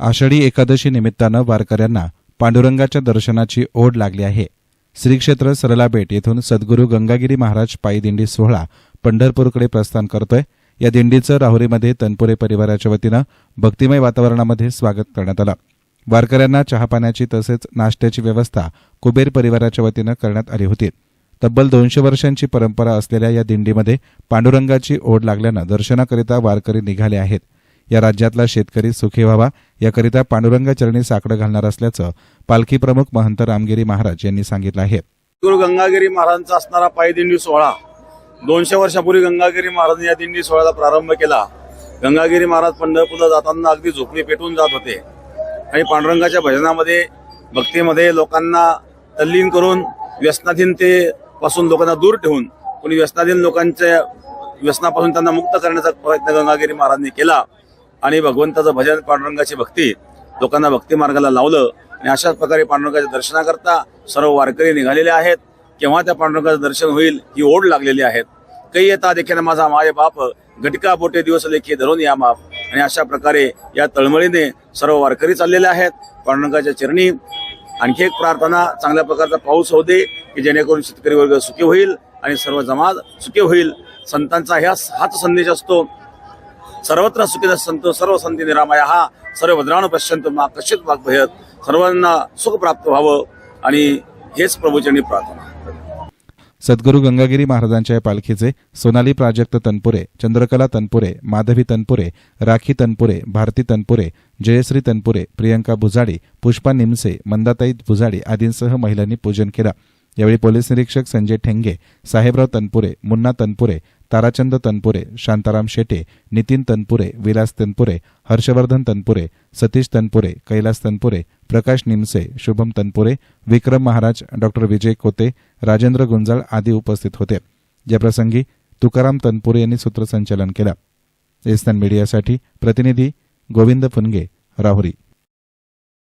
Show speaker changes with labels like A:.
A: आषाढी एकादशी निमित्तानं वारकऱ्यांना पांडुरंगाच्या दर्शनाची ओढ लागली आहे. श्रीक्षेत्र सरलाबेट येथून सद्गुरू गंगागिरी महाराज पायी दिंडी सोहळा पंढरपूरकडे प्रस्थान करतोय. या दिंडीचं राहुरीमध्ये तनपुरे परिवाराच्या वतीनं भक्तिमय वातावरणामध्ये स्वागत करण्यात आलं. वारकऱ्यांना चहापाण्याची तसेच नाश्त्याची व्यवस्था कुबेर परिवाराच्या वतीनं करण्यात आली होती. तब्बल दोनशे वर्षांची परंपरा असलेल्या या दिंडीमध्ये पांडुरंगाची ओढ लागल्यानं दर्शनाकरिता वारकरी निघाले आहेत. या राज्यातला शेतकरी सुखी व्हावा याकरिता पांडुरंगाचरणी साकडं घालणार असल्याचं पालखी प्रमुख महंत रामगिरी महाराज यांनी सांगितलं आहे.
B: गुरु गंगागिरी महाराजांचा असणारा पायी दिंडी सोहळा दोनशे वर्षापूर्वी गंगागिरी महाराज या दिंडी सोहळ्याला प्रारंभ केला. गंगागिरी महाराज पंढरपूरला जाताना अगदी झोपडी पेटून जात होते. आणि पांडुरंगाच्या भजनामध्ये भक्तीमध्ये लोकांना तल्लीन करून व्यसनाधीनते पासून लोकांना दूर ठेवून कोणी व्यसनाधीन लोकांच्या व्यसनापासून त्यांना मुक्त करण्याचा प्रयत्न गंगागिरी महाराजांनी केला. आणि भगवंताचं भजन पांडुरंगाची भक्ती लोकांना भक्ती मार्गाला लावलं आणि अशाच प्रकारे पांडुरंगाच्या दर्शनाकरता सर्व वारकरी निघालेले आहेत. केव्हा त्या पांडुरंगाचं दर्शन होईल ही ओढ लागलेली आहेत. काही येता देखील माझा माय बाप घटका पोटे दिवस लेखी धरून या माप. आणि अशा प्रकारे या तळमळीने सर्व वारकरी चाललेले आहेत. पांडुरंगाच्या चिरणी आणखी एक प्रार्थना चांगल्या प्रकारचा पाऊस होऊ दे की जेणेकरून शेतकरी वर्ग सुखी होईल आणि सर्व जमाज सुखी होईल. संतांचा ह्या हाच संदेश असतो. सर्वत्र सुखी संतो सर्व संती निरामया हा सर्व भद्राणू पश्यंत मा कशित भयत सर्वांना सुख प्राप्त व्हावं आणि हेच प्रभूचरणी प्रार्थना।
A: सद्गुरू गंगागिरी महाराजांच्या या पालखीचे सोनाली प्राजक्त तनपुरे चंद्रकला तनपुरे माधवी तनपुरे राखी तनपुरे भारती तनपुरे जयश्री तनपुरे प्रियंका भुजाडी पुष्पा निमसे मंदाताई भुजाडी आदींसह महिलांनी पूजन केलं. यावेळी पोलीस निरीक्षक संजय ठेंगे साहेबराव तनपुरे मुन्ना तनपुरे ताराचंद तनपुरे शांताराम शेटे नितीन तनपुरे विलास तनपुरे हर्षवर्धन तनपुरे सतीश तनपुरे कैलास तनपुरे प्रकाश निमसे शुभम तनपुरे विक्रम महाराज डॉक्टर विजय कोते राजेंद्र गुंजाळ आदी उपस्थित होते. याप्रसंगी तुकाराम तनपुरे यांनी सूत्रसंचालन केलं. एस्तान मीडियासाठी प्रतिनिधी गोविंद फुनगे राहुरी.